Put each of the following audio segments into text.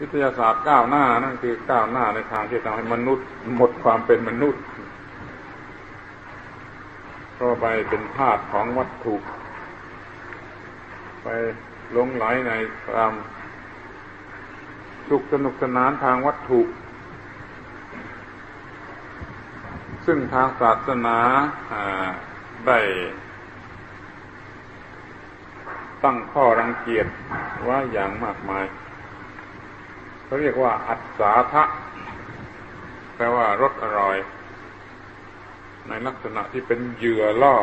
วิทยาศาสตร์ก้าวหน้านั่นคือก้าวหน้าในทางที่ทำให้มนุษย์หมดความเป็นมนุษย์เพราะไปเป็นธาตุของวัตถุ ไปหลงไหลในความสุขสนุกสนานทางวัตถุ ซึ่งทางศาสนาได้ตั้งข้อรังเกียจว่าอย่างมากมาย เขาเรียกว่า อัศาทะแปลว่ารสอร่อย ในลักษณะที่เป็นเหยื่อล่อ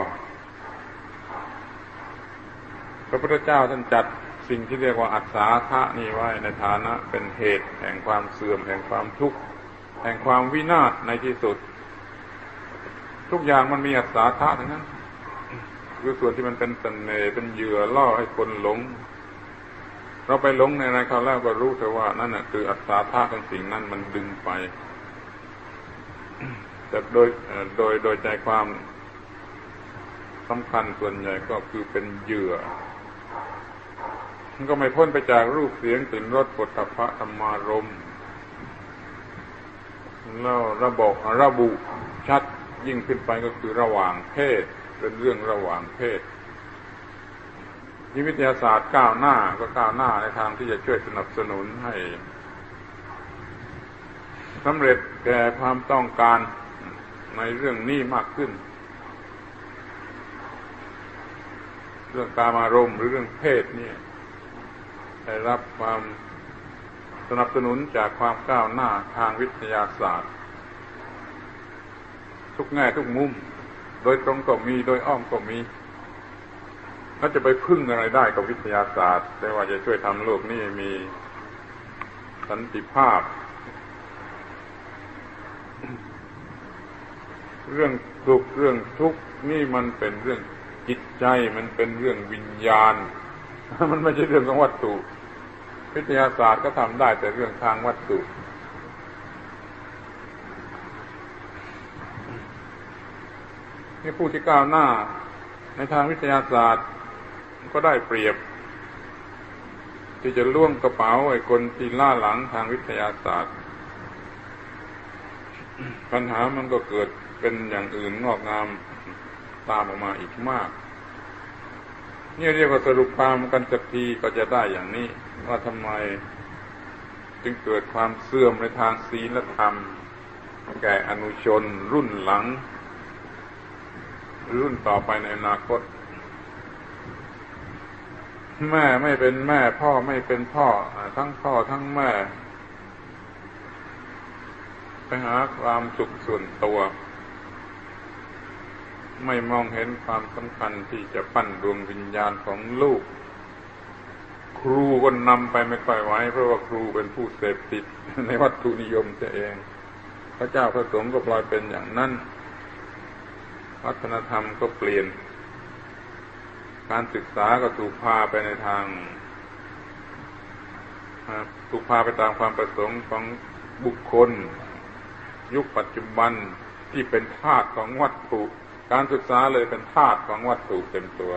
พระพุทธเจ้าท่านจัดสิ่งที่เรียกว่าอัศาทะนี่ไว้ในฐานะเป็นเหตุแห่งความเสื่อมแห่งความทุกข์แห่งความวินาศในที่สุด ทุกอย่างมันมีอัศาทะทั้งนั้นคือส่วนที่มันเป็นเสน่ห์เป็นเหยื่อล่อให้คนหลง เราไปหลงในอะไรเขาแล้วก็รู้แต่ว่านั่นน่ะคืออัศาธาของสิ่งนั้นมันดึงไปแต่โดยโดยโดยใจความสำคัญส่วนใหญ่ก็คือเป็นเหยื่อมันก็ไม่พ้นไปจากรูปเสียงกลิ่นรสปุถะธรรมารมแล้วระบบระบุชัดยิ่งขึ้นไปก็คือระหว่างเพศ เป็นเรื่องระหว่างเพศ นิวิทยาศาสตร์ก้าวหน้าก็ก้าวหน้าในทางที่จะช่วยสนับสนุนให้สำเร็จแก่ความต้องการในเรื่องนี้มากขึ้น เรื่องการอารมณ์หรือเรื่องเพศนี่ได้รับความสนับสนุนจากความก้าวหน้าทางวิทยาศาสตร์ ทุกแง่ทุกมุม โดยตรงก็มีโดยอ้อมก็มี แล้วจะไปพึ่งอะไรได้กับวิทยาศาสตร์ แต่ว่าจะช่วยทำโลกนี้มีสันติภาพ เรื่องสุขเรื่องทุกข์นี่มันเป็นเรื่องจิตใจมันเป็นเรื่องวิญญาณ มันไม่ใช่เรื่องของวัตถุ วิทยาศาสตร์ก็ทำได้แต่เรื่องทางวัตถุนี่ผู้ที่ก้าวหน้า ในทางวิทยาศาสตร์ ก็ได้เปรียบ ที่จะล่วงกระเป๋าไอ้คนที่ล่าหลังทางวิทยาศาสตร์ ปัญหามันก็เกิดเป็นอย่างอื่นงอกงามตามออกมาอีกมาก นี่เรียกว่าสรุปความกันสักทีก็จะได้อย่างนี้ ว่าทำไมจึงเกิดความเสื่อมในทางศีลธรรม แก่อนุชนรุ่นหลัง รุ่นต่อไปในอนาคต แม่ไม่เป็นแม่ พ่อไม่เป็นพ่อ ทั้งพ่อทั้งแม่ ไปหาความสุขส่วนตัว ไม่มองเห็นความสำคัญที่จะปั้นดวงวิญญาณของลูก ครูก็นำไปไม่ค่อยไหวเพราะว่าครูเป็นผู้เสพติดในวัตถุนิยมเอง พระเจ้าพระสงฆ์ก็ปล่อยเป็นอย่างนั้น วัฒนธรรมก็เปลี่ยน การศึกษาก็ถูกพาไปในทางถูกพาไปตามความประสงค์ของบุคคล ยุคปัจจุบันที่เป็นธาตุของวัตถุ การศึกษาเลยเป็นธาตุของวัตถุเต็มตัว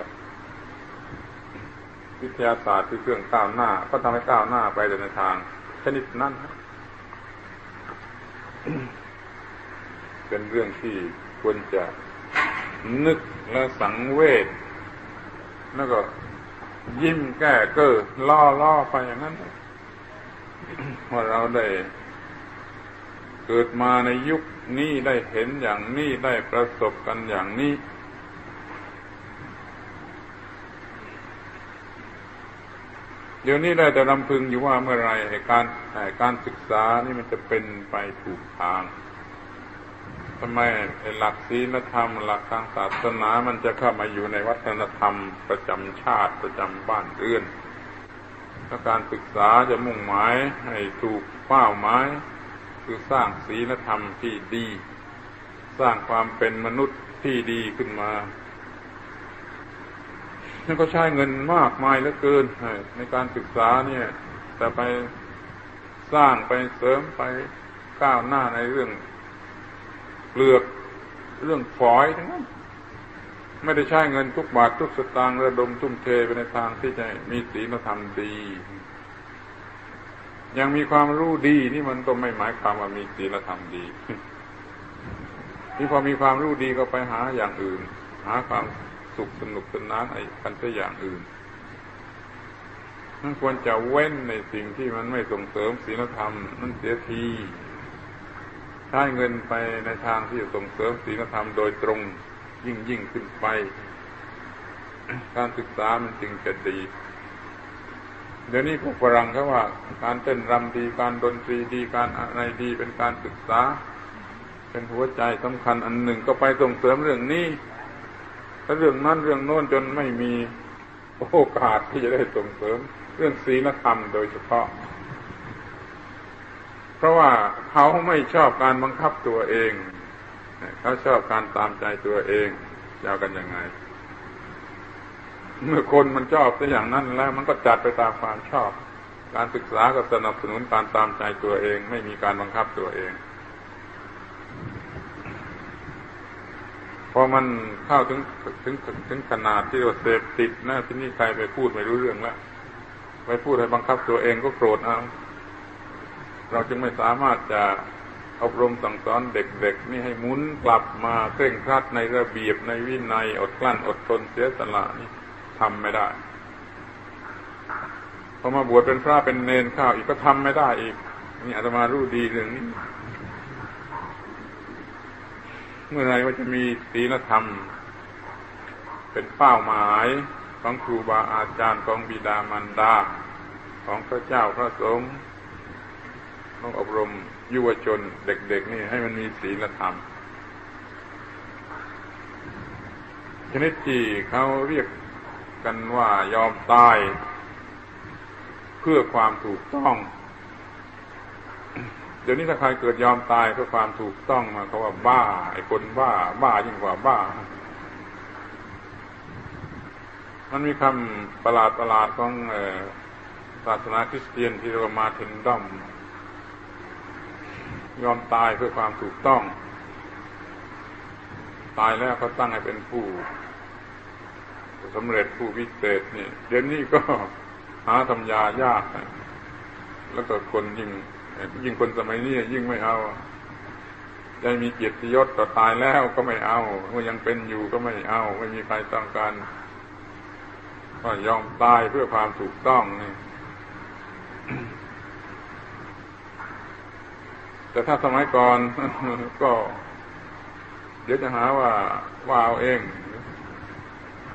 วิทยาศาสตร์คือเครื่องก้าวหน้า ก็ทำให้ก้าวหน้าไปในทางชนิดนั้นเป็นเรื่องที่ควรจะนึกและสังเวช แล้วก็ยิ้มแก้เก้อล่อล่อไปอย่างนั้นว่าเราได้เกิดมาในยุคนี้ได้เห็นอย่างนี้ได้ประสบกันอย่างนี้ เดี๋ยวนี้ได้แต่ลำพึงอยู่ว่าเมื่อไรการการศึกษานี่มันจะเป็นไปถูกทาง ทำไมหลักศีลธรรม หลักทางศาสนามันจะเข้ามาอยู่ในวัฒนธรรมประจำชาติประจำบ้านเรือนถ้าการศึกษาจะมุ่งหมายให้ถูกเป้าหมายคือสร้างศีลธรรมที่ดี สร้างความเป็นมนุษย์ที่ดีขึ้นมานั่นก็ใช้เงินมากมายเหลือเกินในการศึกษาเนี่ย แต่ไปสร้างไปเสริมไปก้าวหน้าในเรื่อง เปลือกเรื่องฝอยทั้งนั้นไม่ได้ใช้เงินทุกบาททุกสตางค์ระดมทุ่มเทไปในทางที่จะมีศีลธรรมดี ยังมีความรู้ดีนี่มันก็ไม่หมายความว่ามีศีลธรรมดีนี่พอมีความรู้ดีก็ไปหาอย่างอื่น หาความสุขสนุกสนานไอ้กันซะอย่างอื่นนั่นควรจะเว้นในสิ่งที่มันไม่ส่งเสริมศีลธรรมนั่นเสียที ช้เงินไปในทางที่จะส่งเสริมศีลธรรมโดยตรงยิ่งยิ่งขึ้นไป การศึกษามันจึงจะดี เดี๋ยวนี้พวกฝรั่งเขาว่า การเต้นรำดีการดนตรีดีการอะไรดีเป็นการศึกษา เป็นหัวใจสำคัญอันหนึ่งก็ไปส่งเสริมเรื่องนี้ถ้าเรื่องนั้นเรื่องโน้นจนไม่มีโอกาสที่จะได้ส่งเสริม เรื่องศีลธรรมโดยเฉพาะ เพราะว่าเขาไม่ชอบการบังคับตัวเอง เขาชอบการตามใจตัวเองจะเอากันยังไง เมื่อคนมันชอบแต่อย่างนั้นแล้ว มันก็จัดไปตามความชอบ การศึกษาก็สนับสนุนการตามใจตัวเอง ไม่มีการบังคับตัวเองพอมันเข้าถึงถึงถึงขนาดที่เราเสพติดนะที่นี่ใครไปพูดไม่รู้เรื่องแล้วไปพูดให้บังคับตัวเองก็โกรธเอา เราจึงไม่สามารถจะอบรมสั่งสอนเด็กๆนี่ให้หมุนกลับมาเคร่งครัดในระเบียบในวินัยอดกลั้นอดทนเสียสละนี่ทำไม่ได้พอมาบวชเป็นพระเป็นเนนข้าวอีกก็ทำไม่ได้อีกนี่อาตมารู้ดีเรื่องนี้เมื่อไรว่าจะมีศีลธรรม เป็นเป้าหมายของครูบาอาจารย์ของบิดามารดา ของพระเจ้าพระสงฆ์ ต้องอบรมยุวชนเด็ก ๆ นี่ให้มันมีศีลธรรม ชนิดที่เขาเรียกกันว่ายอมตาย เพื่อความถูกต้อง เดี๋ยวนี้ถ้าใครเกิดยอมตายเพื่อความถูกต้องมาเขาว่าบ้า ไอ้คนบ้า บ้ายิ่งกว่าบ้า มันมีคำประหลาดประหลาดของศาสนาคริสเตียนที่เรียกว่ามาเทนดอม ยอมตายเพื่อความถูกต้อง ตายแล้วเขาตั้งให้เป็นผู้สำเร็จผู้วิเศษนี่เดี๋ยวนี้ก็หาทำยายาก แล้วก็คนยิ่ง ยิ่งคนสมัยนี้ยิ่งไม่เอายังมีเกียรติยศต่อตายแล้วก็ไม่เอาเมื่อยังเป็นอยู่ก็ไม่เอา ไม่มีใครต้องการก็ยอมตายเพื่อความถูกต้องนี่ แต่ถ้าสมัยก่อนก็ เดี๋ยวจะหาว่าว่าเอาเอง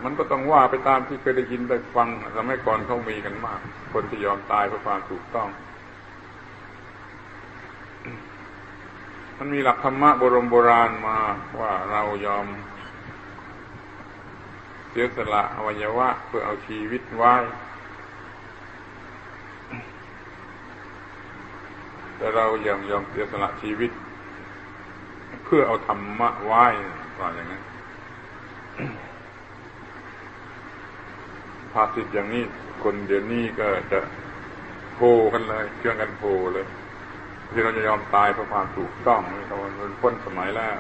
มันก็ต้องว่าไปตามที่เคยได้ยินได้ฟังสมัยก่อนเขามีกันมาก คนที่ยอมตายเพื่อความถูกต้อง มันมีหลักธรรมะโบรมโบราณมาว่าเรายอมเสียสละอวัยวะเพื่อเอาชีวิตไว้ แต่เรายังยอมเสียสละชีวิต เพื่อเอาธรรมะไว้ว่าอย่างนั้นภาษิตอย่างนี้คนเดี๋ยวนี้ก็จะโผกันเลยเชื่องกันโผเลยที่เราจะยอมตายเพราะความถูกต้องนี่เขามันพ้นสมัยแล้ว